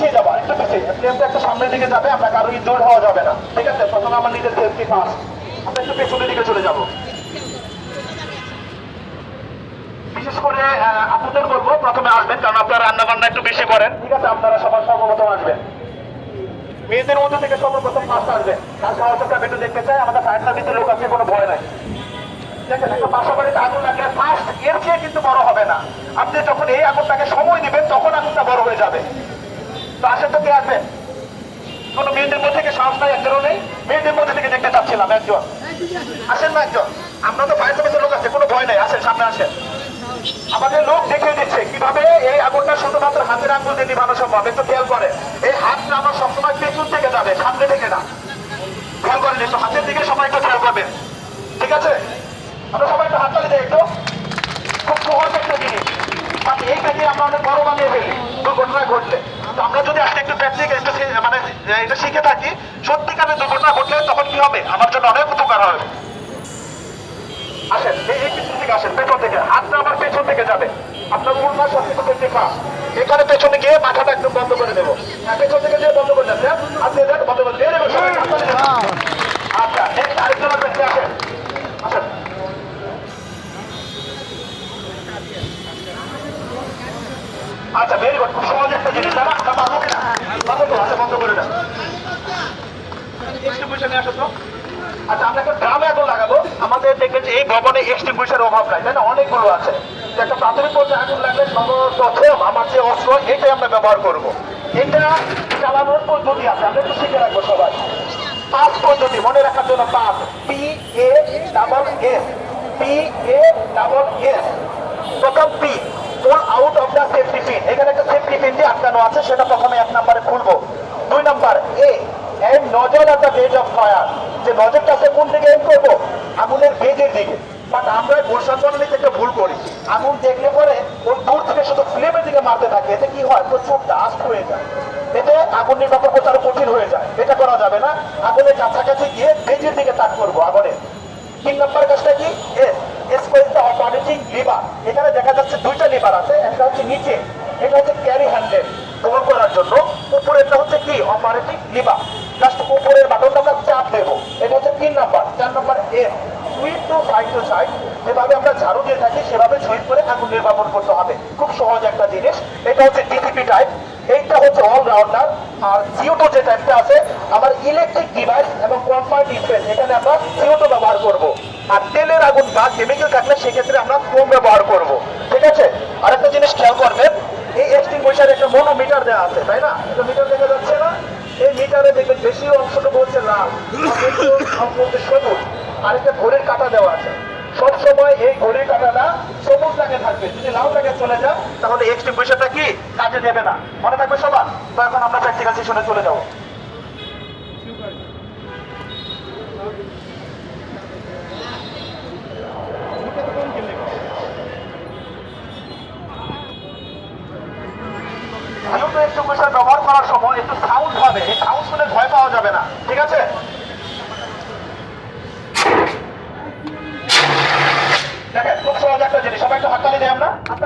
দিচ্ছি ফ্লেমটা একটু সামনের দিকে যাবে আমরা কারও ইনজোর হওয়া যাবে না। ঠিক আছে? প্রথমে আমার নিজের সেফটি ফার্স্ট আমরা একটু পেছনের দিকে চলে যাব। বিশেষ করে আহ, আপুদের বলব প্রথমে আসবেন কারণ আপনারা রান্না বান্না একটু বেশি করেন। ঠিক আছে? আপনারা সবার সর্বপ্রথম আসবেন। মেয়েদের মধ্যে থেকে সর্বপ্রথম ফার্স্ট আসবে তার সহযোগিতা একটু দেখতে চাই আমাদের ফায়ার সার্ভিসের লোক আছে কোনো ভয় নাই। দেখেন একটা বাসা আগুন লাগলে ফার্স্ট এর চেয়ে কিন্তু বড় হবে না। আপনি যখন এই আগুনটাকে সময় দিবেন তখন আগুনটা বড় হয়ে যাবে। আসেন তো কে আসবেন মেয়েদের মধ্যে থেকে সাহস নাই? একজনও নেই? মেয়েদের মধ্যে থেকে দেখতে চাচ্ছিলাম, একজন। আসেন না একজন। আমরা তো ফায়ার সার্ভিসের লোক আছে, কোনো ভয় নাই। আসেন, সামনে আসেন। আমাদের লোক দেখিয়ে দিচ্ছে কীভাবে এই আগুনটা শুধুমাত্র হাতের আঙ্গুল দিয়ে নিভানো সম্ভব। একটু খেয়াল করে এই হাতটা আমার সবসময় পেছন থেকে যাবে সামনে থেকে না খেয়াল করেন একটু হাতের দিকে সবাই একটু খেয়াল করবেন ঠিক আছে আমরা সবাই একটু হাত তালি দিই একটু খুব সহজ একটা জিনিস বাট এই কাজে আমরা অনেক বড় বানিয়ে ফেলি দুর্ঘটনা ঘটলে তো আমরা যদি আজকে একটু একটু মানে এটা শিখে থাকি সত্যিকারের দুর্ঘটনা ঘটলে তখন কি হবে? আমার জন্য অনেক উপকার হবে। আসেন এই পিছন থেকে আসেন পেছন থেকে। হাতটা আমার পেছন থেকে যাবে। আপনার করতে এখানে পেছনে গিয়ে মাথাটা একটু বন্ধ করে দেবো। হ্যাঁ, পেছন থেকে যে বন্ধ করে দেন আপনি দেন বন্ধ করে দিয়ে দেবেন। আচ্ছা আরেকজন আসেন। আসেন। আচ্ছা ভেরি গুড খুব সহজ একটা জিনিস দাদা আমরা পারব কিনা পারব তো আচ্ছা বন্ধ করে দেন এক্সটিংগুইশার নিয়ে আসো তো। আচ্ছা আমরা একটা ড্রামে আগুন লাগাবো। আমাদের দেখবেন এই ভবনে এক্সটিংগুইশার অভাব নাই, তাই না? অনেকগুলো আছে। একটা প্রাথমিক পর্যায়ে আগুন লাগলে সর্বপ্রথম আমার যে অস্ত্র, এটাই আমরা ব্যবহার করব। এটা চালানোর পদ্ধতি আছে, আমরা একটু শিখে রাখব পদ্ধতি, মনে রাখার জন্য পাঁচ। P A double S P A double S প্রথম P pull out of the safety pin এখানে একটা সেফটি পিন দিয়ে আটকানো আছে সেটা প্রথমে এক নম্বরে খুলবো দুই number A and nozzle at the base যে নজরটা আছে কোন দিকে এম করব? আগুনের বেজের দিকে বাট আমরা প্রশাসনের একটা ভুল করি। আগুন দেখলে পরে ওই দূর থেকে শুধু ফ্লেমের দিকে মারতে থাকে। এতে কি হয়? প্রচুর ডাস্ট হয়ে যায়। এতে আগুন নির্বাপন আরও কঠিন হয়ে যায়। এটা করা যাবে না। আগুনের কাছাকাছি গিয়ে বেজের দিকে তাক করব আগুনের তিন নম্বর কাজটা কি? এস অপারেটিং লিভার এখানে দেখা যাচ্ছে দুইটা লিভার আছে। একটা হচ্ছে নিচে, এটা হচ্ছে ক্যারি হ্যান্ডেল দমন করার জন্য। উপরেরটা হচ্ছে কি? অপারেটিং লিভার যেভাবে আমরা ঝাড়ু দিয়ে থাকি, সেভাবে সুইপ করে আগুন নির্বাপন করতে হবে। খুব সহজ একটা জিনিস। এটা হচ্ছে ডিসিপি টাইপ এইটা হচ্ছে অলরাউন্ডার আর সিওটো যে টাইপটা আছে, আমার ইলেকট্রিক ডিভাইস এবং কনফার্ট ডিসপ্লে এখানে আমরা সিওটো ব্যবহার করব। আর তেলের আগুন বা কেমিক্যাল থাকলে সেক্ষেত্রে আমরা ফোম ব্যবহার করব। ঠিক আছে? আরেকটা জিনিস খেয়াল করবেন, এই এক্সটিংগুইশার একটা মনোমিটার দেওয়া আছে, তাই না? এটা মিটার দেখা যাচ্ছে না। এই মিটারে দেখবেন বেশি অংশটুকু হচ্ছে লাল। আর সবুজ। আরেকটা ঘড়ির কাটা দেওয়া আছে, সব সময় এই ঘড়ির কাটাটা সবুজ লাগে থাকবে। যদি লাল লাগে চলে যায়, তাহলে এক্সটিংগুইশারটা কি? কাজে দেবে না। মনে থাকবে সবার? তো এখন আমরা প্র্যাকটিক্যাল সেশনে চলে যাব। ব্যবহার করার সময় একটু সাউন্ড হবে এই সাউন্ড শুনে ভয় পাওয়া যাবে না। ঠিক আছে দেখেন খুব সহজ একটা জিনিস সবাই একটু হাততালি দিই আমরা হাততালি দিয়ে আমরা একজন একজন চলে আসি একজন কে আসবে